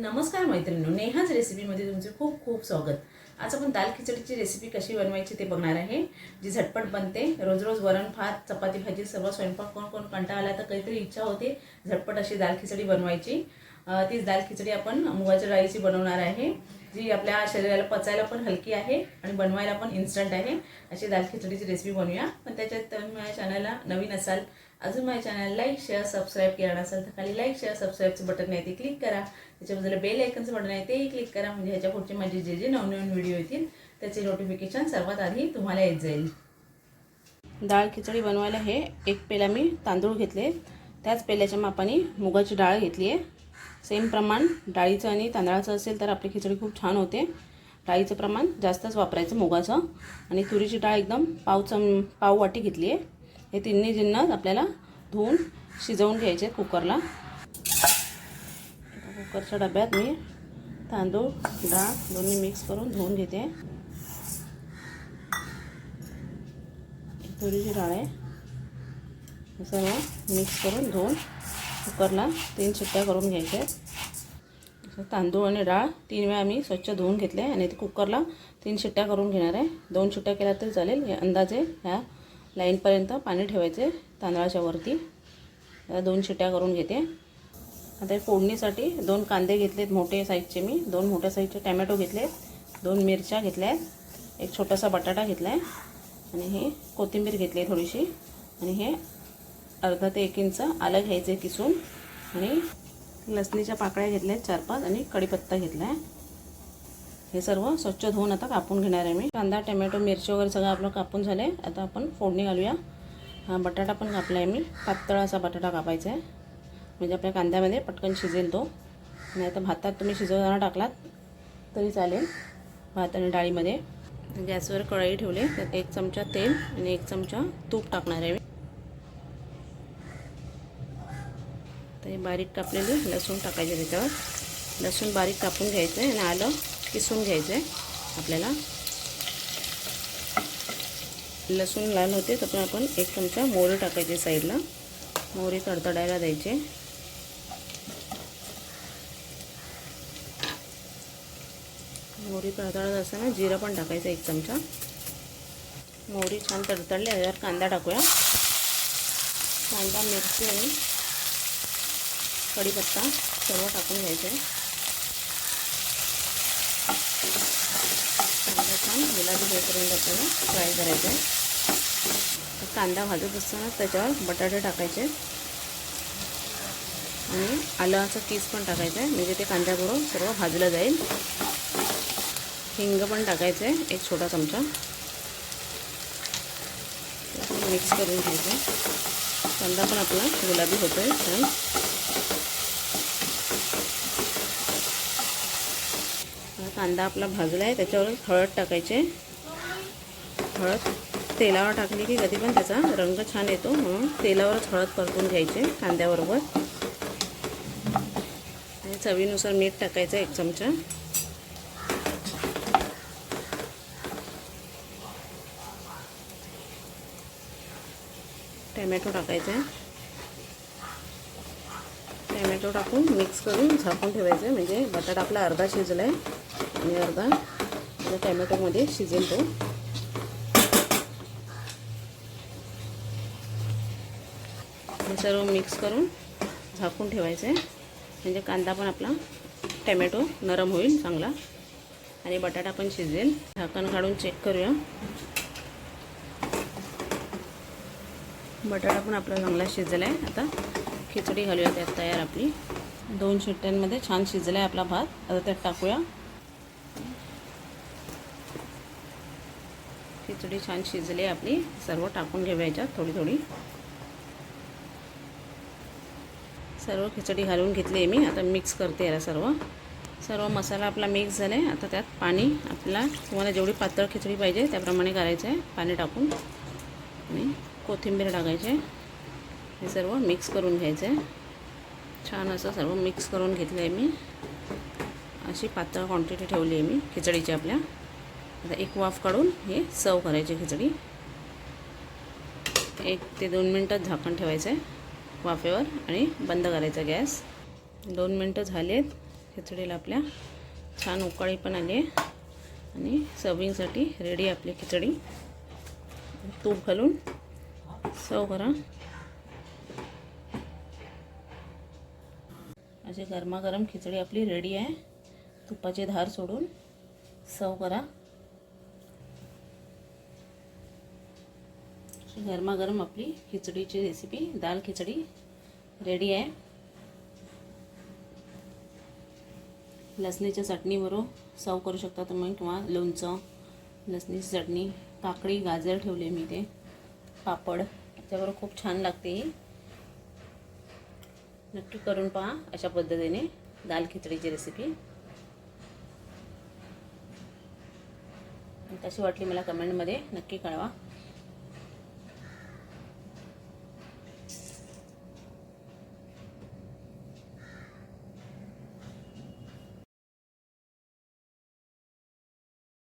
नमस्कार मैत्रिणी नेहाच रेसिपीमध्ये तुमचे खूप खूप स्वागत. आज आपण दाल खिचडीची रेसिपी कशी बनवायची ते बघणार आहे. जी झटपट बनते रोज रोज वरण भात चपाती भाजी सर्व स्वयंपाक कोण कोण कंटाळा आला तर काहीतरी इच्छा होते झटपट अशी दाल खिचडी बनवायची. तीच दाल खिचडी आपण मुगाच्या डाळीची बनवणार आहे जी आपल्या शरीराला पचायला पण हलकी आहे आणि बनवायला पण इन्स्टंट आहे. अशी दाल खिचडीची रेसिपी बनवूया. पण त्याच्यात तुम्ही माझ्या चॅनलला नवीन असाल अजून माझ्या चॅनल लाईक शेअर सबस्क्राईब केलं असेल तर खाली लाईक शेअर सबस्क्राईबचं बटन आहे ते क्लिक करा. त्याच्याबद्दल बेल आयकनचं बटन आहे तेही क्लिक करा. म्हणजे ह्याच्या पुढचे माझे जे जे नवनवीन व्हिडिओ येतील त्याचे नोटिफिकेशन सर्वात आधी तुम्हाला येत जाईल. डाळ खिचडी बनवायला हे एक पेला मी तांदूळ घेतले. त्याच पेल्याच्या मापाने मुगाची डाळ घेतली आहे. सेम प्रमाण डाळीचं आणि तांदळाचं असेल तर आपली खिचडी खूप छान होते. डाळीचं प्रमाण जास्तच वापरायचं मुगाचं. आणि तुरीची डाळ एकदम पाव चम पाव वाटी घेतली आहे. हे तिन्ही जिन्नस आपल्याला धुवून शिजवून घ्यायचे कुकरला. कुकरच्या डब्यात मी तांदूळ डाळ दोन्ही मिक्स करून धुवून घेते. तुरीची डाळ आहे. सर्व मिक्स करून धुवून कुकरला तीन शिट्ट्या करून घ्यायच्या आहेत. तांदूळ आणि डाळ तीन वेळा मी स्वच्छ धुवून घेतले आणि ते कुकरला तीन शिट्ट्या करून घेणार आहे. दोन शिट्ट्या केल्या तरी चालेल. हे अंदाजे ह्या लाईनपर्यंत पाणी ठेवायचे तांदळाच्या वरती. दोन शिट्ट्या करून घेते. आता फोडणीसाठी दोन कांदे घेतलेत मोठे साईजचे मी. दोन मोठ्या साईजचे टॅमॅटो घेतलेत. दोन मिरच्या घेतल्या आहेत एक छोटासा बटाटा घेतला आहे आणि हे कोथिंबीर घेतली आहे थोडीशी. आणि हे अर्धा ते एक इंच आलं घ्यायचं किसून. आणि लसणीच्या पाकळ्या घेतल्या आहेत चार पाच. आणि कढीपत्ता घेतला आहे हे सर्व स्वच्छ धुवून आता कापून घेणार आहे मी. कांदा टमॅटो मिरची वगैरे सगळं आपलं कापून झालं. आहे आता आपण फोडणी घालूया. हा बटाटा पण कापला आहे मी. पातळ असा बटाटा कापायचा आहे. म्हणजे आपल्या कांद्यामध्ये पटकन शिजेल तो. नाही तर भातात तुम्ही शिजवताना टाकलात तरी चालेल. भात आणि डाळीमध्ये. गॅसवर कढई ठेवली. त्यात एक चमचा तेल आणि एक चमचा तूप टाकणार आहे मी. तर हे बारीक कापलेली लसूण टाकायचे त्याच्यावर. लसूण बारीक कापून घ्यायचं आहे आणि आलं किसून घ्यायचं आहे आपल्याला लसूण लाल होते तर पण आपण एक चमचा मोहरी टाकायची साईडला. मोहरी तडतडायला द्यायचे. मोहरी तडतडत असताना जिरं पण टाकायचं एक चमचा. मोहरी छान तडतडली याच्यावर कांदा टाकूया. कांदा मिरची आणि कढीपत्ता सर्व टाकून घ्यायचं. आहे कांदा छान गुलाबी होईपर्यंत आपल्याला फ्राय करायचं आहे. कांदा भाजत असताना त्याच्यावर बटाटे टाकायचे. आणि आलंचं कीस पण टाकायचं आहे. म्हणजे ते कांद्याबरोबर सर्व भाजलं जाईल. हिंग पण टाकायचं आहे एक छोटा चमचा. मिक्स करून घ्यायचं कांदा पण आपला गुलाबी होतो आहे छान. कांदा आपला भाजला आहे त्याच्यावर हळद टाकायचे. हळद तेलावर टाकली की कधी पण त्याचा रंग छान येतो म्हणून तेलावरच हळद परतून घ्यायचे कांद्याबरोबर. आणि चवीनुसार मीठ टाकायचं एक चमचा. टॅमॅटो टाकायचा. आहे टॅमॅटो टाकून मिक्स करून झाकून ठेवायचं म्हणजे बटाटा आपला अर्धा शिजला आहे आणि अर्धा. टॅमॅटोमध्ये शिजेल तो हे सर्व मिक्स करून झाकून ठेवायचं. आहे म्हणजे कांदा पण आपला टॅमॅटो नरम होईल चांगला. आणि बटाटा पण शिजेल. झाकण काढून चेक करूया. बटाटा पण आपला चांगला शिजला आहे आता खिचडी घालूया त्यात तयार आपली. दोन शिट्ट्यांमध्ये छान शिजला आहे आपला भात. आता त्यात टाकूया. खिचडी छान शिजली आहे आपली. सर्व टाकून घेऊया याच्यात थोडी थोडी. सर्व खिचडी घालून घेतली आहे मी. आता मिक्स करते याला सर्व. सर्व मसाला आपला मिक्स झाला आहे आता त्यात पाणी आपल्याला तुम्हाला जेवढी पातळ खिचडी पाहिजे त्याप्रमाणे करायचं आहे पाणी टाकून. आणि कोथिंबीर टाकायचे. हे सर्व मिक्स करून घ्यायचं आहे छान असं सर्व मिक्स करून घेतलं आहे मी. अशी पातळ क्वांटिटी ठेवली आहे मी खिचडीची आपल्या. आता एक वाफ काढून हे सर्व करायची खिचडी. एक ते दोन मिनटात झाकण ठेवायचं आहे वाफेवर आणि बंद करायचा गॅस. दोन मिनटं झालेत. खिचडीला आपल्या छान उकाळी पण आली आहे. आणि सर्विंगसाठी रेडी आपली खिचडी. तूप घालून सर्व करा. अशी गरमागरम खिचडी आपली रेडी आहे. तुपाची धार सोडून सर्व करा. गरमागरम आपली खिचडीची रेसिपी दाल खिचडी रेडी आहे. लसणीच्या चटणीबरोबर सर्व करू शकता तुम्ही किंवा लोणचं लसणीची चटणी काकडी गाजर ठेवले मी ते पापड त्याच्याबरोबर खूप छान लागते ही. नक्की करून पहा अशा पद्धतीने दाल खिचडीची रेसिपी कशी वाटली मला कमेंटमध्ये नक्की कळवा.